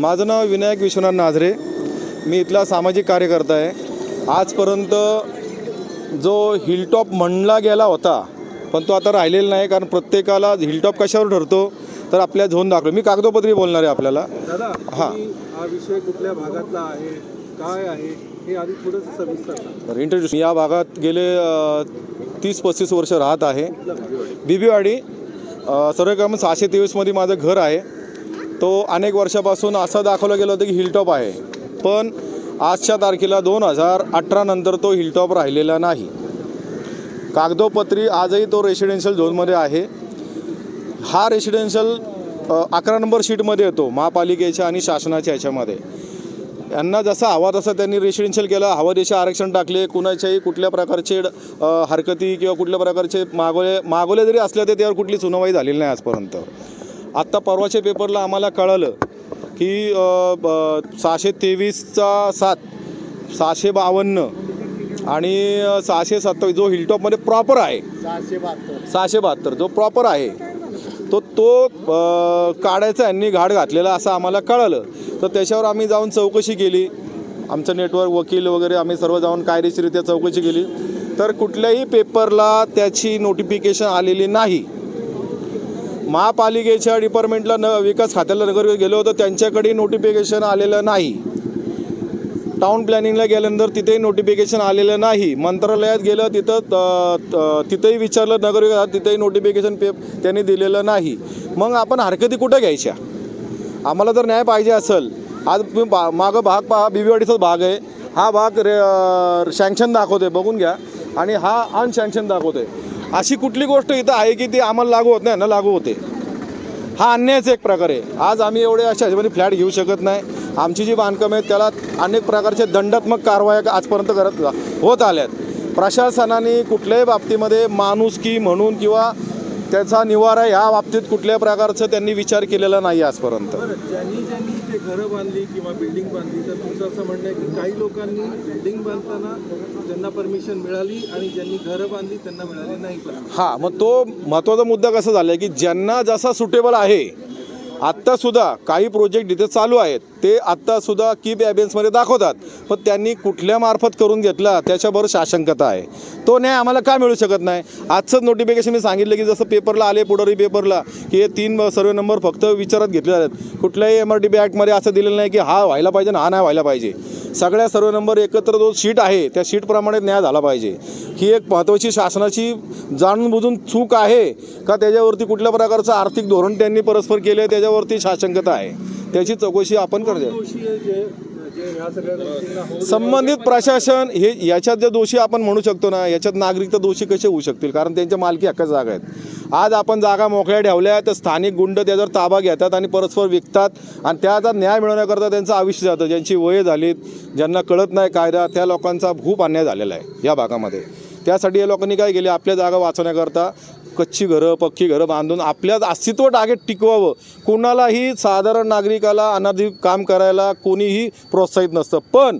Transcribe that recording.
माझं नाव विनायक विश्वनाथ नाझरे मी इथला सामाजिक कार्यकर्ता आहे. आजपर्यंत जो हिलटॉप म्हणला गेला होता पण तो आता राहिलेला नाही कारण प्रत्येकाला हिलटॉप कशावर ठरतो तर आपल्या झोन दाखल मी कागदोपत्री बोलणार आहे आपल्याला. हा. हा विषय कुठल्या भागातला आहे? काय आहे? हे आधी थोडंसं सविस्तर इंट्रोड्यूस या भागात गेले तीस पस्तीस वर्ष राहत आहे? बिबीवाडी सर्वक्रम सहाशे तेवीसमध्ये माझं घर आहे. तो अनेक वर्षापासून असं दाखवलं गेलं होतं की हिलटॉप आहे. पण आजच्या तारखेला दोन हजार अठरानंतर तो हिलटॉप राहिलेला नाही. कागदोपत्री आजही तो रेसिडेन्शियल झोनमध्ये आहे. हा रेसिडेन्शियल अकरा नंबर शीटमध्ये येतो. महापालिकेच्या आणि शासनाच्या ह्याच्यामध्ये यांना जसा हवा तसं त्यांनी रेसिडेन्शियल केलं हवा देशे आरक्षण टाकले कुणाच्याही कुठल्या प्रकारचे हरकती किंवा कुठल्या प्रकारचे मागोले मागोले जरी असले तरी त्यावर कुठली सुनावणी झालेली नाही आजपर्यंत. आत्ता परवाच्या पेपरला आम्हाला कळलं की ब- सहाशे तेवीसचा सात सहाशे बावन्न आणि सहाशे सत्तावीस जो हिलटॉपमध्ये प्रॉपर आहे. सहाशे बहात्तर जो प्रॉपर आहे. तो तो काढायचा यांनी घाट घातलेला असं आम्हाला कळलं. तर त्याच्यावर आम्ही जाऊन चौकशी केली. आमचं नेटवर्क वकील वगैरे आम्ही सर्व जाऊन कायदेशीरित्या चौकशी केली. तर कुठल्याही पेपरला त्याची नोटिफिकेशन आलेली नाही. महापालिकेच्या डिपार्टमेंटला न विकास खात्याला नगर गेलो होतो त्यांच्याकडे नोटिफिकेशन आलेलं नाही. टाउन प्लॅनिंगला गेल्यानंतर तिथेही नोटिफिकेशन आलेलं नाही. मंत्रालयात गेलं तिथं त- तिथेही विचारलं नगर विकास तिथेही नोटिफिकेशन पे त्यांनी दिलेलं नाही. मग आपण हरकती कुठं घ्यायच्या? आम्हाला जर न्याय पाहिजे असेल आज तुम्ही बा मागं भाग पहा बीबीवाडीचाच भाग आहे. हा भाग रे सँक्शन दाखवते बघून घ्या. आणि हा अनसँक्शन दाखवते अशी कुठली गोष्ट इथं आहे की ती आम्हाला लागू होत नाही ना लागू होते. हा अन्यायच एक प्रकार आहे. आज आम्ही एवढे अशा ह्याच्यामध्ये फ्लॅट घेऊ शकत नाही. आमची जी बांधकाम आहेत त्याला अनेक प्रकारचे दंडात्मक कारवाया आजपर्यंत करत होत आल्यात. प्रशासनाने कुठल्याही बाबतीमध्ये माणुसकी म्हणून किंवा त्याचा निवारा ह्या बाबतीत कुठल्याही प्रकारचं त्यांनी विचार केलेला नाही आजपर्यंत. ज्यांनी ज्यांनी ते घरं बांधली किंवा बिल्डिंग बांधली तर तुमचं असं म्हणणं आहे की काही लोकांनी बिल्डिंग बांधताना त्यांना परमिशन मिळाली आणि ज्यांनी घरं बांधली त्यांना मिळाली नाही हां मग तो महत्त्वाचा मुद्दा कसा झाला की ज्यांना जसा सुटेबल आहे आत्तासुद्धा काही प्रोजेक्ट इथे चालू आहेत. ते आत्तासुद्धा कीप ॲबेन्समध्ये दाखवतात. पण त्यांनी कुठल्या मार्फत करून घेतला त्याच्याबरोबर शाशंकता आहे. तो न्याय आम्हाला का मिळू शकत नाही? आजचंच नोटिफिकेशन मी सांगितलं की जसं पेपरला आले पुढारी पेपरला की हे तीन सर्वे नंबर फक्त विचारात घेतले जातात कुठल्याही एम आर टी बी ॲक्टमध्ये असं दिलेलं नाही की हा व्हायला पाहिजे आणि हा नाही व्हायला पाहिजे. सगळ्या सर्व नंबर एकत्र जो शीट आहे त्या शीटप्रमाणे न्याय झाला पाहिजे. ही एक महत्त्वाची शासनाची जाणूनबुजून चूक आहे का? त्याच्यावरती कुठल्या प्रकारचं आर्थिक धोरण त्यांनी परस्पर केलं आहे त्याच्यावरती शासंकता आहे. त्याची चौकशी आपण करतो संबंधित प्रशासन हे याच्यात जे दोषी आपण म्हणू शकतो ना याच्यात नागरिक तर दोषी कसे होऊ शकतील? कारण त्यांच्या मालकी हक्काच्या जागा आहेत. आज आपण जागा मोकळ्या ठेवल्या तर स्थानिक गुंड त्याच्यावर ताबा घेतात आणि परस्पर विकतात आणि त्याचा न्याय मिळवण्याकरता त्यांचं आयुष्य जातं ज्यांची वय झालीत ज्यांना कळत नाही कायदा त्या लोकांचा खूप अन्याय झालेला आहे या भागामध्ये. त्यासाठी या लोकांनी काय केले? आपल्या जागा वाचवण्याकरता कच्ची घरं पक्की घरं बांधून आपल्या अस्तित्व टागे टिकवावं. कोणालाही साधारण नागरिकाला अनाधिक काम करायला कोणीही प्रोत्साहित नसतं. पण